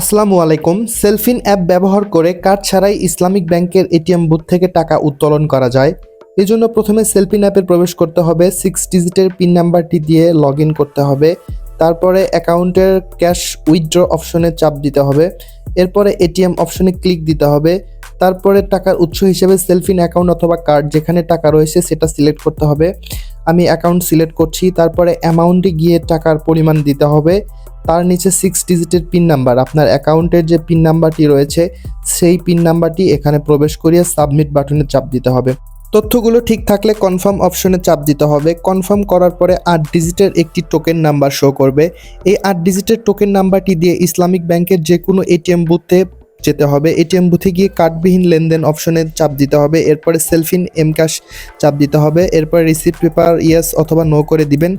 আসসালামু আলাইকুম। সেলফিন অ্যাপ ব্যবহার করে কার্ড ছাড়াই ইসলামিক ব্যাংকের এটিএম বুথ থেকে টাকা উত্তোলন করা যায়। এজন্য প্রথমে সেলফিন অ্যাপে প্রবেশ করতে হবে। সিক্স ডিজিটের পিন নাম্বারটি দিয়ে লগ করতে হবে। তারপরে অ্যাকাউন্টের ক্যাশ উইথড্র অপশনে চাপ দিতে হবে। এরপরে এটিএম অপশনে ক্লিক দিতে হবে। তারপরে টাকার উৎস হিসেবে সেলফিন অ্যাকাউন্ট অথবা কার্ড যেখানে টাকা রয়েছে সেটা সিলেক্ট করতে হবে। আমি অ্যাকাউন্ট সিলেক্ট করছি, তারপরে অ্যামাউন্টে গিয়ে টাকার পরিমাণ দিতে হবে। তার নিচে সিক্স ডিজিটের পিন নাম্বার আপনার অ্যাকাউন্টের যে পিন নাম্বারটি রয়েছে, সেই পিন নাম্বারটি এখানে প্রবেশ করিয়ে সাবমিট বাটনে চাপ দিতে হবে। তথ্যগুলো ঠিক থাকলে কনফার্ম অপশনে চাপ দিতে হবে। কনফার্ম করার পরে আট ডিজিটের একটি টোকেন নাম্বার শো করবে। এই আট ডিজিটের টোকেন নাম্বারটি দিয়ে ইসলামিক ব্যাংকের যে কোনো এটিএম বুথে যেতে হবে। এটিএম বুথে গিয়ে কার্ডবিহীন লেনদেন অপশনে চাপ দিতে হবে। এরপরে সেলফিন এম ক্যাশ চাপ দিতে হবে। এরপরে রিসিপ্ট পেপার, ইয়েস অথবা নো করে দিবেন।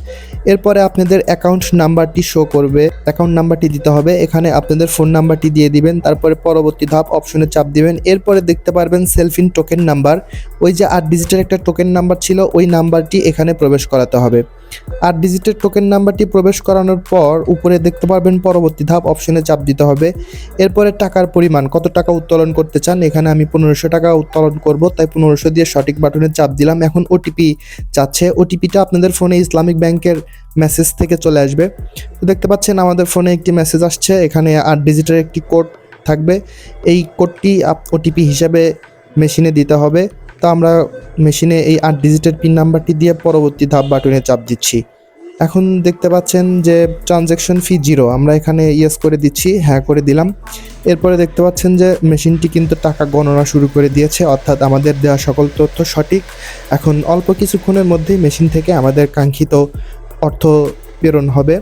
এরপরে আপনাদের অ্যাকাউন্ট নাম্বারটি শো করবে। অ্যাকাউন্ট নাম্বারটি দিতে হবে। এখানে আপনাদের ফোন নাম্বারটি দিয়ে দিবেন। তারপরে পরবর্তী ধাপ, অপশনে চাপ দিবেন। এরপরে দেখতে পারবেন সেলফিন টোকেন নাম্বার। ওই যে আট ডিজিটের একটা টোকেন নাম্বার ছিল, ওই নাম্বারটি এখানে প্রবেশ করাতে হবে। আট ডিজিটের টোকেন নাম্বারটি প্রবেশ করানোর পর উপরে দেখতে পারবেন পরবর্তী ধাপ অপশনে চাপ দিতে হবে। এরপরে টাকার পরিমাণ, কত টাকা উত্তোলন করতে চান? এখানে আমি পনেরোশো টাকা উত্তোলন করব, তাই পনেরোশো দিয়ে সঠিক বাটনে চাপ দিলাম। এখন ওটিপি চাচ্ছে ওটিপিটা আপনাদের ফোনে ইসলামিক ব্যাংকের মেসেজ থেকে চলে আসবে। তো দেখতে পাচ্ছেন, আমাদের ফোনে একটি মেসেজ আসছে। এখানে আট ডিজিটের একটি কোড থাকবে। এই কোডটি ওটিপি হিসাবে মেশিনে দিতে হবে। তো আমরা মেশিনে এই আট ডিজিটের পিন নাম্বারটি দিয়ে পরবর্তী ধাপ বাটনে চাপ দিচ্ছি। এখন দেখতে পাচ্ছেন যে ট্রানজ্যাকশন ফি জিরো আমরা এখানে ইয়েস করে দিচ্ছি হ্যাঁ করে দিলাম। এরপরে দেখতে পাচ্ছেন যে মেশিনটি কিন্তু টাকা গণনা শুরু করে দিয়েছে, অর্থাৎ আমাদের দেওয়া সকল তথ্য সঠিক। এখন অল্প কিছুক্ষণের মধ্যেই মেশিন থেকে আমাদের কাঙ্ক্ষিত অর্থ প্রেরণ হবে।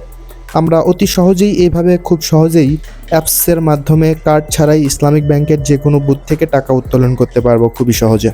আমরা অতি সহজেই এইভাবে খুব সহজেই অ্যাপসের মাধ্যমে কার্ড ছাড়াই ইসলামিক ব্যাংকের যে কোনো বুথ থেকে টাকা উত্তোলন করতে পারব খুবই সহজে।